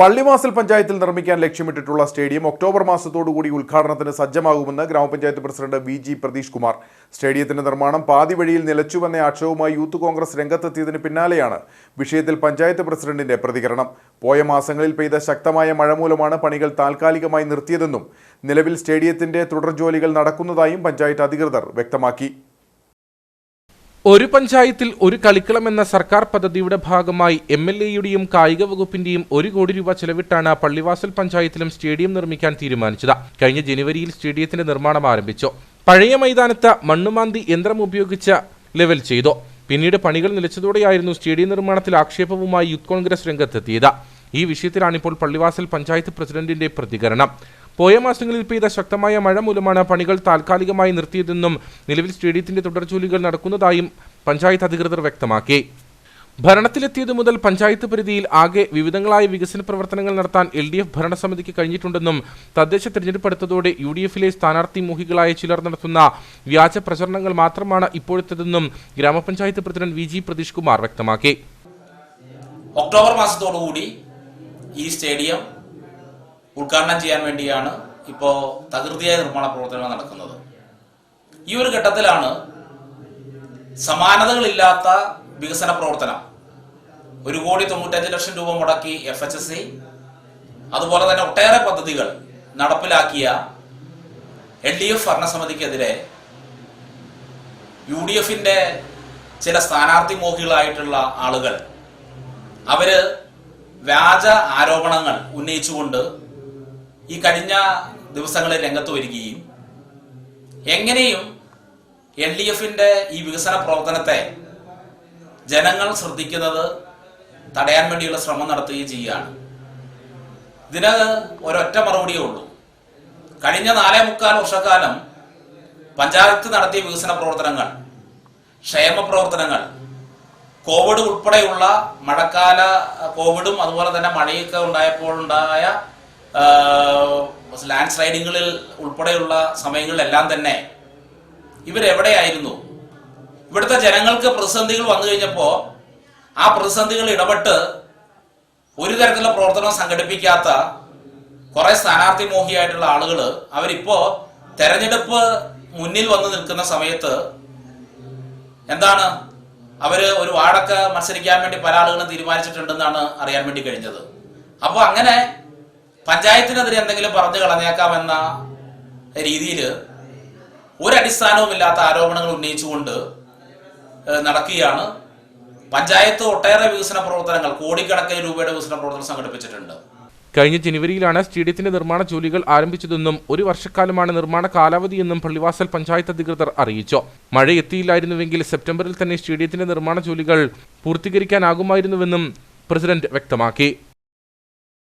പള്ളിവാസൽ പഞ്ചായത്തിൽ നിർമ്മിക്കാൻ ലക്ഷ്യമിട്ടിട്ടുള്ള stadium October മാസത്തോടുകൂടി ഉദ്ഘാടനത്തിന് സജ്ജമാകുമെന്ന് ഗ്രാമപഞ്ചായത്ത് president V G Pratheesh Kumar. സ്റ്റേഡിയത്തിന്റെ നിർമ്മാണം പാതി വഴിയിൽ നിലച്ചുവെന്ന ആക്ഷേപവുമായി യൂത്ത് കോൺഗ്രസ് രംഗത്തെത്തിയതിന് പിന്നാലെയാണ് വിഷയത്തിൽ പഞ്ചായത്ത് പ്രസിഡന്റിന്റെ പ്രതികരണം. പോയ മാസങ്ങളിൽ പെയ്ത ശക്തമായ മഴ മൂലമാണ് പണികൾ താൽക്കാലികമായി നിർത്തിയതെന്നും നിലവിൽ സ്റ്റേഡിയത്തിന്റെ തുടർ ജോലികൾ നടക്കുന്നതായും പഞ്ചായത്ത് അധികൃതർ വ്യക്തമാക്കി. ഒരു പഞ്ചായത്തിൽ ഒരു കളിക്കളം എന്ന സർക്കാർ പദ്ധതിയുടെ ഭാഗമായി എം എൽ എയുടെയും കായിക വകുപ്പിന്റെയും ഒരു കോടി രൂപ ചെലവിട്ടാണ് പള്ളിവാസൽ പഞ്ചായത്തിലും സ്റ്റേഡിയം നിർമ്മിക്കാൻ തീരുമാനിച്ചത്. കഴിഞ്ഞ ജനുവരിയിൽ സ്റ്റേഡിയത്തിന്റെ നിർമ്മാണം ആരംഭിച്ചു. പഴയ മൈതാനത്ത് മണ്ണുമാന്തി യന്ത്രം ഉപയോഗിച്ച് ലെവൽ ചെയ്തു. പിന്നീട് പണികൾ നിലച്ചതോടെയായിരുന്നു സ്റ്റേഡിയം നിർമ്മാണത്തിൽ ആക്ഷേപവുമായി യൂത്ത് കോൺഗ്രസ് രംഗത്തെത്തിയത്. ഈ വിഷയത്തിലാണിപ്പോൾ പള്ളിവാസൽ പഞ്ചായത്ത് പ്രസിഡന്റിന്റെ പ്രതികരണം. പോയ മാസങ്ങളിൽ പെയ്ത ശക്തമായ മഴ മൂലമാണ് പണികൾ താൽക്കാലികമായി നിർത്തിയതെന്നും നിലവിൽ സ്റ്റേഡിയത്തിന്റെ തുടർ ജോലികൾ നടക്കുന്നതായും പഞ്ചായത്ത് അധികൃതർ വ്യക്തമാക്കി. ഭരണത്തിലെത്തിയതു മുതൽ പഞ്ചായത്ത് പരിധിയിൽ ആകെ വിവിധങ്ങളായ വികസന പ്രവർത്തനങ്ങൾ നടത്താൻ എൽ ഡി എഫ് ഭരണസമിതിക്ക് കഴിഞ്ഞിട്ടുണ്ടെന്നും തദ്ദേശ തെരഞ്ഞെടുപ്പ് അടുത്തതോടെ യു ഡി എഫിലെ സ്ഥാനാർത്ഥി മോഹികളായ ചിലർ നടത്തുന്ന വ്യാജ പ്രചരണങ്ങൾ മാത്രമാണ് ഇപ്പോഴത്തേതെന്നും ഗ്രാമപഞ്ചായത്ത് president V G Pratheesh Kumar വ്യക്തമാക്കി. ഒക്ടോബർ മാസത്തോടുകൂടി ഈ സ്റ്റേഡിയം ഉദ്ഘാടനം ചെയ്യാൻ വേണ്ടിയാണ് ഇപ്പോ തകൃതിയായ നിർമ്മാണ പ്രവർത്തനങ്ങൾ നടക്കുന്നത്. ഈ ഒരു ഘട്ടത്തിലാണ് സമാനതകളില്ലാത്ത വികസന പ്രവർത്തനം. ഒരു കോടി തൊണ്ണൂറ്റഞ്ച് ലക്ഷം രൂപ മുടക്കി എഫ് എച്ച് എസ് സി അതുപോലെ തന്നെ ഒട്ടേറെ പദ്ധതികൾ നടപ്പിലാക്കിയ എൽ ഡി എഫ് ഭരണസമിതിക്കെതിരെ യു ഡി എഫിന്റെ ചില സ്ഥാനാർത്ഥി മോഹികളായിട്ടുള്ള ആളുകൾ അവർ വ്യാജ ആരോപണങ്ങൾ ഉന്നയിച്ചുകൊണ്ട് ഈ കഴിഞ്ഞ ദിവസങ്ങളിൽ രംഗത്ത് വരികയും എങ്ങനെയും എൽ ഡി എഫിന്റെ ഈ വികസന പ്രവർത്തനത്തെ ജനങ്ങൾ ശ്രദ്ധിക്കുന്നത് തടയാൻ വേണ്ടിയുള്ള ശ്രമം നടത്തുകയും ചെയ്യുകയാണ്. ഇതിന് ഒരൊറ്റ മറുപടിയേ ഉള്ളൂ. കഴിഞ്ഞ നാലേ മുക്കാൽ വർഷക്കാലം പഞ്ചായത്ത് നടത്തിയ വികസന പ്രവർത്തനങ്ങൾ ക്ഷേമ പ്രവർത്തനങ്ങൾ കോവിഡ് ഉൾപ്പെടെയുള്ള മഴക്കാല കോവിഡും അതുപോലെ തന്നെ മഴയൊക്കെ ഉണ്ടായപ്പോൾ ഉണ്ടായ ലാൻഡ് സ്ലൈഡിങ്ങുകളിൽ ഉൾപ്പെടെയുള്ള സമയങ്ങളിലെല്ലാം തന്നെ ഇവരെവിടെയായിരുന്നു? ഇവിടുത്തെ ജനങ്ങൾക്ക് പ്രതിസന്ധികൾ വന്നു കഴിഞ്ഞപ്പോൾ ആ പ്രതിസന്ധികൾ ഇടപെട്ട് ഒരു തരത്തിലുള്ള പ്രവർത്തനം സംഘടിപ്പിക്കാത്ത കുറെ സ്ഥാനാർത്ഥി മോഹിയായിട്ടുള്ള ആളുകൾ അവരിപ്പോ തെരഞ്ഞെടുപ്പ് മുന്നിൽ വന്ന് നിൽക്കുന്ന സമയത്ത് എന്താണ്? അവർ ഒരു വാർഡൊക്കെ മത്സരിക്കാൻ വേണ്ടി പല ആളുകളും തീരുമാനിച്ചിട്ടുണ്ടെന്നാണ് അറിയാൻ വേണ്ടി കഴിഞ്ഞത്. അപ്പോൾ അങ്ങനെ പഞ്ചായത്തിനെതിരെ എന്തെങ്കിലും പറഞ്ഞു കളഞ്ഞേക്കാമെന്ന രീതിയിൽ ഒരടിസ്ഥാനവുമില്ലാത്ത ആരോപണങ്ങൾ ഉന്നയിച്ചുകൊണ്ട് നടക്കുകയാണ്. പഞ്ചായത്ത് ഒട്ടേറെ വികസന പ്രവർത്തനങ്ങൾ കോടിക്കണക്കിന് രൂപയുടെ വികസന പ്രവർത്തനം സംഘടിപ്പിച്ചിട്ടുണ്ട്. കഴിഞ്ഞ ജനുവരിയിലാണ് സ്റ്റേഡിയത്തിന്റെ നിർമ്മാണ ജോലികൾ ആരംഭിച്ചതെന്നും ഒരു വർഷക്കാലമാണ് നിർമ്മാണ കാലാവധിയെന്നും പള്ളിവാസൽ പഞ്ചായത്ത് അധികൃതർ അറിയിച്ചു. മഴ എത്തിയില്ലായിരുന്നുവെങ്കിൽ സെപ്റ്റംബറിൽ തന്നെ സ്റ്റേഡിയത്തിന്റെ നിർമ്മാണ ജോലികൾ പൂർത്തീകരിക്കാനാകുമായിരുന്നുവെന്നും പ്രസിഡന്റ് വ്യക്തമാക്കി.